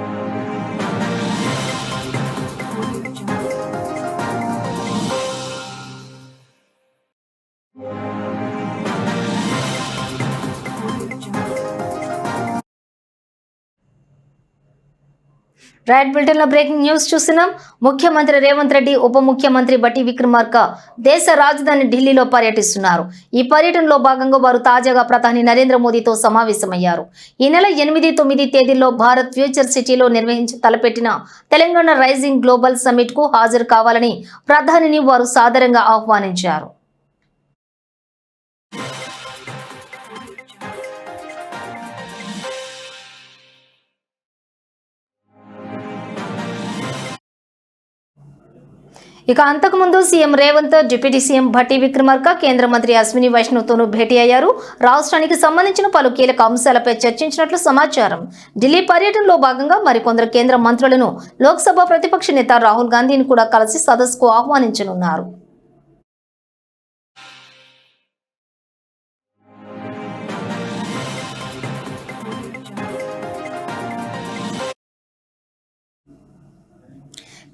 うん。రైట్ bulletin breaking news చూస్తున్నాం. ముఖ్యమంత్రి రేవంత్ రెడ్డి ఉప ముఖ్యమంత్రి బట్టి విక్రమార్క దేశ రాజధాని ఢిల్లీలో పర్యటిస్తున్నారు. ఈ పర్యటనలో భాగంగా వారు తాజాగా ప్రధాని నరేంద్ర మోదీతో సమావేశమయ్యారు. ఈ నెల ఎనిమిది తొమ్మిది తేదీల్లో భారత్ ఫ్యూచర్ సిటీలో నిర్వహించి తలపెట్టిన తెలంగాణ రైజింగ్ గ్లోబల్ సమ్మిట్కు హాజరు కావాలని ప్రధానిని వారు సాదరంగా ఆహ్వానించారు. ఇక అంతకుముందు CM Revanth deputy CM Bhatti Vikramarka కేంద్ర మంత్రి అశ్విని వైష్ణవ్తోనూ భేటీ అయ్యారు. రాష్ట్రానికి సంబంధించిన పలు కీలక అంశాలపై చర్చించినట్లు సమాచారం. ఢిల్లీ పర్యటనలో భాగంగా మరికొందరు కేంద్ర మంత్రులను లోక్సభ ప్రతిపక్ష నేత రాహుల్ గాంధీని కూడా కలిసి సదస్సుకు ఆహ్వానించనున్నారు.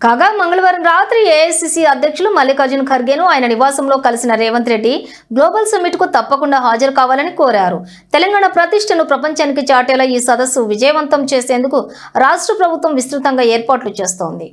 కాగా మంగళవారం రాత్రి ఏఐసిసి అధ్యక్షులు మల్లికార్జున ఖర్గేను ఆయన నివాసంలో కలిసిన రేవంత్ రెడ్డి గ్లోబల్ సమ్మిట్కు తప్పకుండా హాజరు కావాలని కోరారు. తెలంగాణ ప్రతిష్టను ప్రపంచానికి చాటేలా ఈ సదస్సు విజయవంతం చేసేందుకు రాష్ట్ర ప్రభుత్వం విస్తృతంగా ఏర్పాట్లు చేస్తోంది.